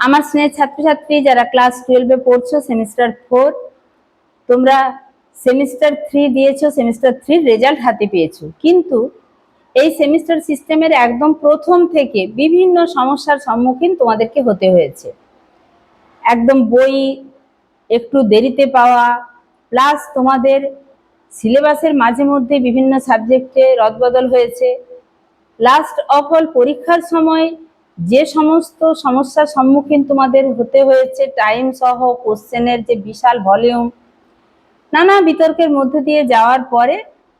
আমার স্নেহের ছাত্রছাত্রী যারা ক্লাস টুয়েলভে পড়ছো সেমিস্টার ফোর তোমরা সেমিস্টার থ্রি দিয়েছ সেমিস্টার থ্রির রেজাল্ট হাতে পেয়েছ। কিন্তু এই সেমিস্টার সিস্টেমের একদম প্রথম থেকে বিভিন্ন সমস্যার সম্মুখীন তোমাদেরকে হতে হয়েছে। একদম বই, একটু দেরিতে পাওয়া প্লাস তোমাদের সিলেবাসের মাঝে মধ্যে বিভিন্ন সাবজেক্টে রদবদল হয়েছে। লাস্ট অফ অল পরীক্ষার সময় যে সমস্ত সমস্যার সম্মুখীন তোমাদের হতে হয়েছে টাইম সহ কোশ্চেনের যে বিশাল ভলিউম নানা বিতর্কের মধ্যে দিয়ে যাওয়ার পরে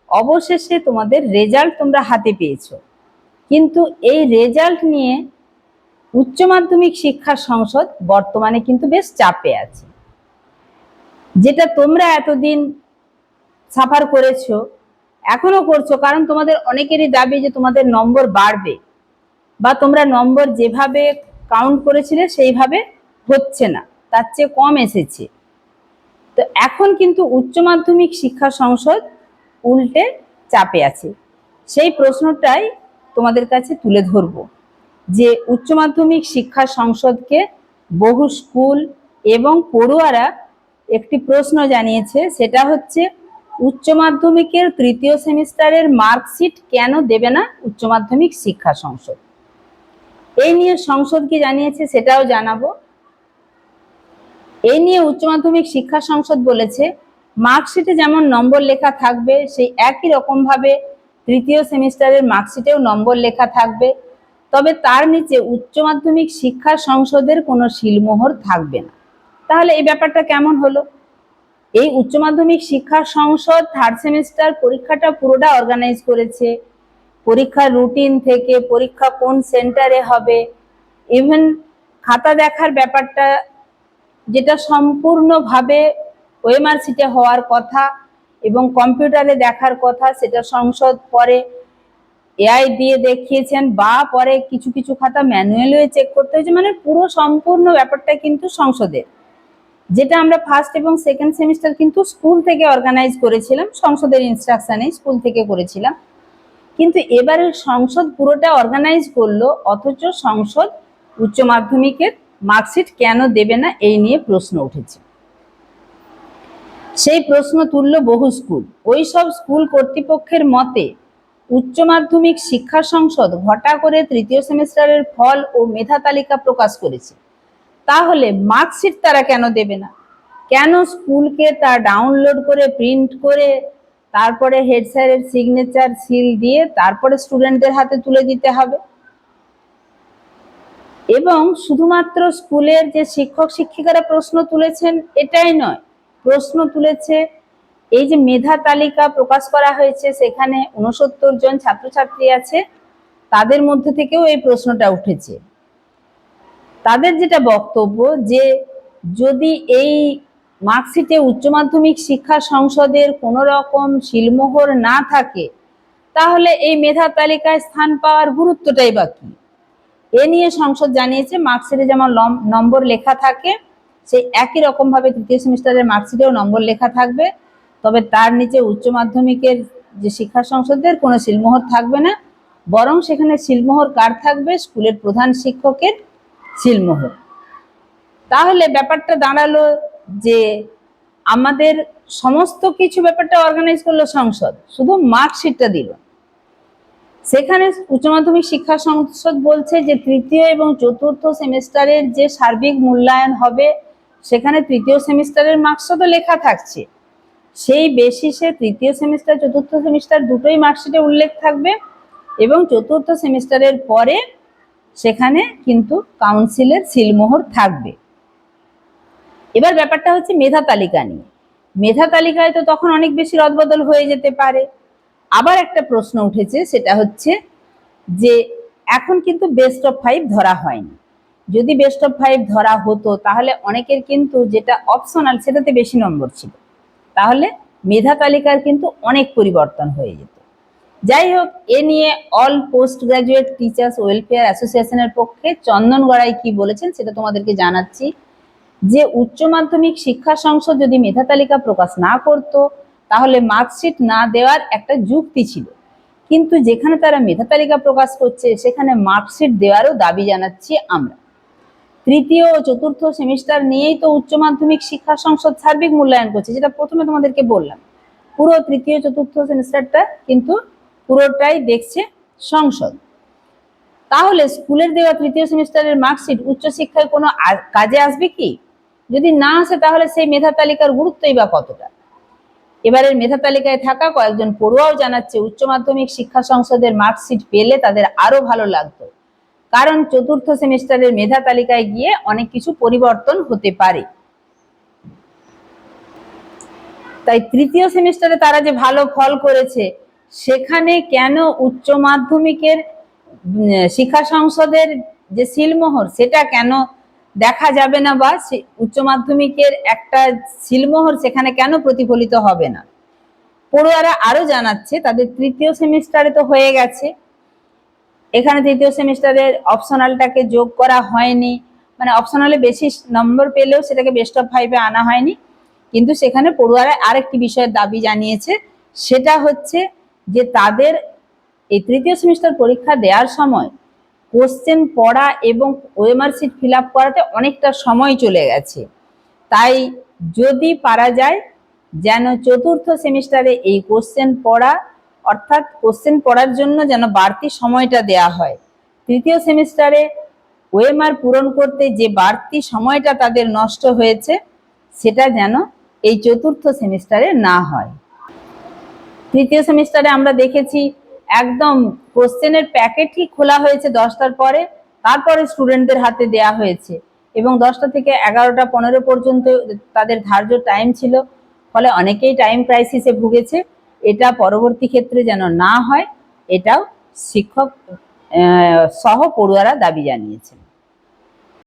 অবশেষে তোমাদের রেজাল্ট তোমরা হাতে পেয়েছ। কিন্তু এই রেজাল্ট নিয়ে উচ্চ মাধ্যমিক শিক্ষা সংসদ বর্তমানে কিন্তু বেশ চাপে আছে। যেটা তোমরা এতদিন সাফার করেছ, এখনও করছ, কারণ তোমাদের অনেকেরই দাবি যে তোমাদের নম্বর বাড়বে। বা তোমরা নম্বর যেভাবে কাউন্ট করেছিলে সেইভাবে হচ্ছে না, তার চেয়ে কম এসেছে। তো এখন কিন্তু উচ্চ মাধ্যমিক শিক্ষা সংসদ উল্টে চাপে আছে। সেই প্রশ্নটাই তোমাদের কাছে তুলে ধরব যে উচ্চ মাধ্যমিক শিক্ষা সংসদকে বহু স্কুল এবং পড়ুয়ারা একটি প্রশ্ন জানিয়েছে, সেটা হচ্ছে উচ্চ মাধ্যমিকের তৃতীয় সেমিস্টারের মার্কশিট কেন দেবে না উচ্চ মাধ্যমিক শিক্ষা সংসদ? এই নিয়ে সংসদ কি জানিয়েছে সেটাও জানাব। এই নিয়ে উচ্চ মাধ্যমিক শিক্ষা সংসদ বলেছে, মার্কশিটে যেমন নম্বর লেখা থাকবে, সেই একই রকম ভাবে তৃতীয় সেমিস্টারের মার্কশিটেও নম্বর লেখা থাকবে। তবে তার নিচে উচ্চ মাধ্যমিক শিক্ষা সংসদের কোনো শিলমোহর থাকবে না। তাহলে এই ব্যাপারটা কেমন হলো? এই উচ্চ মাধ্যমিক শিক্ষা সংসদ থার্ড সেমিস্টার পরীক্ষাটা পুরোটা অর্গানাইজ করেছে। পরীক্ষার রুটিন থেকে পরীক্ষা কোন সেন্টারে হবে? ইভেন খাতা দেখার ব্যাপারটা যেটা সম্পূর্ণভাবে ওএমআর সিটে হওয়ার কথা এবং কম্পিউটারে দেখার কথা, সেটা সংসদ পরে এআই দিয়ে দেখিয়েছেন বা পরে কিছু কিছু খাতা ম্যানুয়ালিও চেক করতে হয়েছে। মানে পুরো সম্পূর্ণ ব্যাপারটা কিন্তু সংসদের। যেটা আমরা ফার্স্ট এবং সেকেন্ড সেমিস্টার কিন্তু স্কুল থেকে অর্গানাইজ করেছিলাম, সংসদের ইনস্ট্রাকশানে স্কুল থেকে করেছিলাম। কিন্তু এবারে সংসদ পুরোটা অর্গানাইজ করল, অথচ সংসদ উচ্চ মাধ্যমিকের মার্কশিট কেন দেবে না এই নিয়ে প্রশ্ন উঠেছে। সেই প্রশ্ন তুলল বহু স্কুল ওই সব স্কুল কর্তৃপক্ষের মতে, উচ্চ মাধ্যমিক শিক্ষা সংসদ ঘটা করে তৃতীয় সেমিস্টারের ফল ও মেধা তালিকা প্রকাশ করেছে। তাহলে মার্কশিট তারা কেন দেবে না? কেন স্কুলকে তা ডাউনলোড করে প্রিন্ট করে তারপরে হেড স্যারের সিগনেচার সিল দিয়ে তারপরে স্টুডেন্টদের হাতে তুলে দিতে হবে। এবং শুধুমাত্র স্কুলের যে শিক্ষক শিক্ষিকারা প্রশ্ন তুলেছেন, এটাই নয়। প্রশ্ন তুলেছে, এই যে মেধা তালিকা প্রকাশ করা হয়েছে, সেখানে উনসত্তর জন ছাত্রছাত্রী আছে, তাদের মধ্যে থেকেও এই প্রশ্নটা উঠেছে। তাদের যেটা বক্তব্য যে যদি এই মার্কশিটে উচ্চ মাধ্যমিক শিক্ষা সংসদের কোনো রকম শিলমোহর না থাকে, তাহলে এই মেধা তালিকায় স্থান পাওয়ার গুরুত্বটাই বা কি? এ নিয়ে সংসদ জানিয়েছে, মার্কশিটে যেমন নম্বর লেখা থাকে, সেই একই রকম ভাবে তৃতীয় সেমিস্টারের মার্কশিটেও নম্বর লেখা থাকবে। তবে তার নিচে উচ্চ মাধ্যমিকের যে শিক্ষা সংসদের কোনো শিলমোহর থাকবে না, বরং সেখানে শিলমোহর কার থাকবে? স্কুলের প্রধান শিক্ষকের শিলমোহর। তাহলে ব্যাপারটা দাঁড়াল যে আমাদের সমস্ত কিছু ব্যাপারটা অর্গানাইজ করল সংসদ, শুধু মার্কশিটটা দিল। সেখানে উচ্চ মাধ্যমিক শিক্ষা সংসদ বলছে যে তৃতীয় এবং চতুর্থ সেমিস্টারের যে সার্বিক মূল্যায়ন হবে, সেখানে তৃতীয় সেমিস্টারের মার্কসও তো লেখা থাকছে। সেই বেসিসে তৃতীয় সেমিস্টার, চতুর্থ সেমিস্টার দুটোই মার্কশিটে উল্লেখ থাকবে এবং চতুর্থ সেমিস্টারের পরে সেখানে কিন্তু কাউন্সিলের সিলমোহর থাকবে। এবার ব্যাপারটা হচ্ছে মেধা তালিকা নিয়ে। মেধা তালিকায় তো তখন অনেক বেশি রদবদল হয়ে যেতে পারে। আবার একটা প্রশ্ন উঠেছে, সেটা হচ্ছে যে এখন কিন্তু বেস্ট অফ ফাইভ ধরা হয়নি। যদি বেস্ট অফ ফাইভ ধরা হতো, তাহলে অনেকের কিন্তু যেটা অপশনাল সেটাতে বেশি নম্বর ছিল। তাহলে মেধা তালিকার কিন্তু অনেক পরিবর্তন হয়ে যেত। যাই হোক, এ নিয়ে all post graduate teachers welfare অ্যাসোসিয়েশনের পক্ষে চন্দন গড়াই কি বলেছেন, সেটা তোমাদেরকে জানাচ্ছি। যে উচ্চ মাধ্যমিক শিক্ষা সংসদ যদি মেধা তালিকা প্রকাশ না করত, তাহলে মার্কশিট না দেওয়ার একটা যুক্তি ছিল। কিন্তু যেখানে তারা মেধা তালিকা প্রকাশ করছে, সেখানে মার্কশিট দেওয়ারও দাবি জানাচ্ছি আমরা। তৃতীয় ও চতুর্থ সেমিস্টার নিয়েই তো উচ্চ মাধ্যমিক শিক্ষা সংসদ সার্বিক মূল্যায়ন করছে, যেটা প্রথমে তোমাদেরকে বললাম। পুরো তৃতীয় চতুর্থ সেমিস্টারটা কিন্তু পুরোটাই দেখছে সংসদ। তাহলে স্কুলের দেওয়া তৃতীয় সেমিস্টারের মার্কশিট উচ্চশিক্ষায় কোনো কাজে আসবে কি? যদি না আসে, তাহলে সেই মেধা তালিকার গুরুত্বই বা কতটা? এবারের মেধা তালিকায় থাকা কয়েকজন পড়ুয়াও জানাচ্ছে, উচ্চ মাধ্যমিক শিক্ষা সংসদের মার্কশিট পেলে তাদের আরও ভালো লাগতো। কারণ চতুর্থ সেমিস্টারের মেধা তালিকায় গিয়ে অনেক কিছু পরিবর্তন হতে পারে। তাই তৃতীয় সেমিস্টারে তারা যে ভালো ফল করেছে, সেখানে কেন উচ্চ মাধ্যমিকের শিক্ষা সংসদের যে সিলমোহর, সেটা কেন দেখা যাবে না বা উচ্চ মাধ্যমিকের একটা সিলমোহর সেখানে কেন প্রতিফলিত হবে না? পড়ুয়ারা আরও জানাচ্ছে, তাদের তৃতীয় সেমিস্টারে তো হয়ে গেছে। এখানে তৃতীয় সেমিস্টারের অপশনালটাকে যোগ করা হয়নি। মানে অপশনালে বেশি নম্বর পেলেও সেটাকে বেস্ট অফ ফাইভে আনা হয়নি। কিন্তু সেখানে পড়ুয়ারা আরেকটি বিষয়ের দাবি জানিয়েছে, সেটা হচ্ছে যে তাদের এই তৃতীয় সেমিস্টার পরীক্ষা দেওয়ার সময় কোশ্চেন পড়া এবং ওএমআর সিট ফিল আপ করাতে অনেকটা সময় চলে গেছে। তাই যদি পারা যায়, যেন চতুর্থ সেমিস্টারে এই কোশ্চেন পড়া, অর্থাৎ কোশ্চেন পড়ার জন্য যেন বাড়তি সময়টা দেয়া হয়। তৃতীয় সেমিস্টারে ওএমআর পূরণ করতে যে বাড়তি সময়টা তাদের নষ্ট হয়েছে, সেটা যেন এই চতুর্থ সেমিস্টারে না হয়। তৃতীয় সেমিস্টারে আমরা দেখেছি একদম কোশ্চেনের প্যাকেটই খোলা হয়েছে দশটার পরে, তারপরে স্টুডেন্টদের হাতে দেয়া হয়েছে। এবং দশটা থেকে এগারোটা পনেরো পর্যন্ত তাদের ধার্য টাইম ছিল, ফলে অনেকেই টাইম ক্রাইসিসে ভুগেছে। এটা পরবর্তী ক্ষেত্রে যেন না হয়, এটাও শিক্ষক সহ পড়ুয়ারা দাবি জানিয়েছেন।